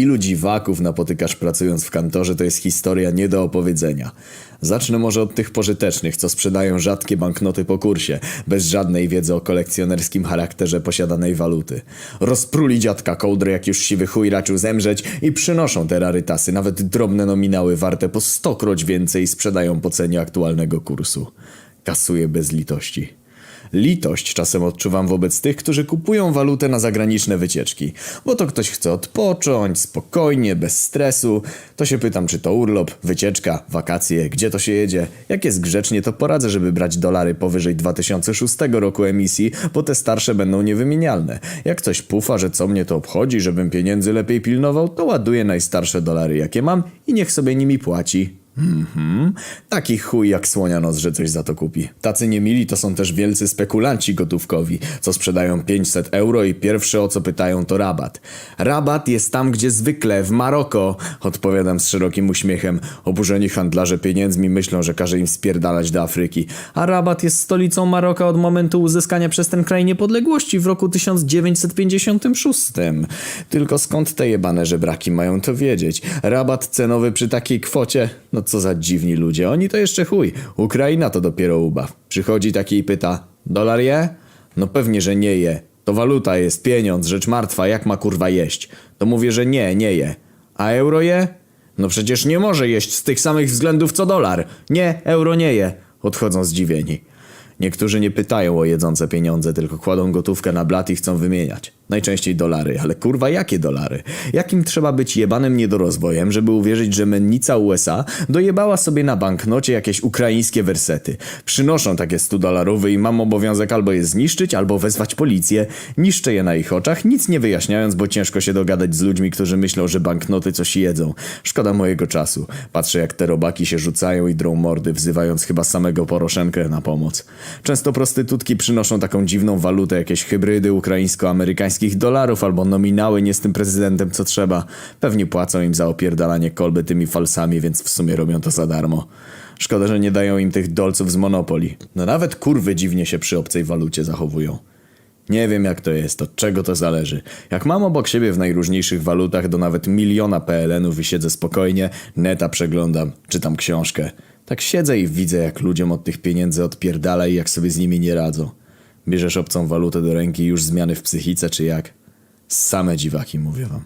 Ilu dziwaków napotykasz pracując w kantorze, to jest historia nie do opowiedzenia. Zacznę może od tych pożytecznych, co sprzedają rzadkie banknoty po kursie, bez żadnej wiedzy o kolekcjonerskim charakterze posiadanej waluty. Rozpruli dziadka kołdry, jak już siwy chuj raczył zemrzeć i przynoszą te rarytasy, nawet drobne nominały warte po stokroć więcej sprzedają po cenie aktualnego kursu. Kasuje bez litości. Litość czasem odczuwam wobec tych, którzy kupują walutę na zagraniczne wycieczki, bo to ktoś chce odpocząć, spokojnie, bez stresu. To się pytam, czy to urlop, wycieczka, wakacje, gdzie to się jedzie. Jak jest grzecznie, to poradzę, żeby brać dolary powyżej 2006 roku emisji, bo te starsze będą niewymienialne. Jak coś pufa, że co mnie to obchodzi, żebym pieniędzy lepiej pilnował, to ładuję najstarsze dolary, jakie mam i niech sobie nimi płaci. Mhm. Taki chuj jak słonia nos, że coś za to kupi. Tacy niemili to są też wielcy spekulanci gotówkowi, co sprzedają 500 euro i pierwsze o co pytają to rabat. Rabat jest tam, gdzie zwykle, w Maroko, odpowiadam z szerokim uśmiechem. Oburzeni handlarze pieniędzmi myślą, że każe im spierdalać do Afryki. A Rabat jest stolicą Maroka od momentu uzyskania przez ten kraj niepodległości w roku 1956. Tylko skąd te jebane żebraki mają to wiedzieć? Rabat cenowy przy takiej kwocie? No co za dziwni ludzie, oni to jeszcze chuj. Ukraina to dopiero ubaw. Przychodzi taki i pyta, dolar je? No pewnie, że nie je. To waluta jest, pieniądz, rzecz martwa, jak ma kurwa jeść? To mówię, że nie, nie je. A euro je? No przecież nie może jeść z tych samych względów co dolar. Nie, euro nie je. Odchodzą zdziwieni. Niektórzy nie pytają o jedzące pieniądze, tylko kładą gotówkę na blat i chcą wymieniać. Najczęściej dolary, ale kurwa jakie dolary? Jakim trzeba być jebanym niedorozwojem, żeby uwierzyć, że mennica USA dojebała sobie na banknocie jakieś ukraińskie wersety. Przynoszą takie 100 dolarowe i mam obowiązek albo je zniszczyć, albo wezwać policję. Niszczę je na ich oczach, nic nie wyjaśniając, bo ciężko się dogadać z ludźmi, którzy myślą, że banknoty coś jedzą. Szkoda mojego czasu. Patrzę jak te robaki się rzucają i drą mordy, wzywając chyba samego Poroszenkę na pomoc. Często prostytutki przynoszą taką dziwną walutę, jakieś hybrydy ukraińsko-amerykańskich dolarów albo nominały nie z tym prezydentem co trzeba. Pewnie płacą im za opierdalanie kolby tymi falsami, więc w sumie robią to za darmo. Szkoda, że nie dają im tych dolców z Monopoli. No nawet kurwy dziwnie się przy obcej walucie zachowują. Nie wiem jak to jest, od czego to zależy. Jak mam obok siebie w najróżniejszych walutach do nawet miliona PLN-ów i siedzę spokojnie, neta przeglądam, czytam książkę. Tak siedzę i widzę jak ludziom od tych pieniędzy odpierdala i jak sobie z nimi nie radzą. Bierzesz obcą walutę do ręki już zmiany w psychice czy jak? Same dziwaki mówię wam.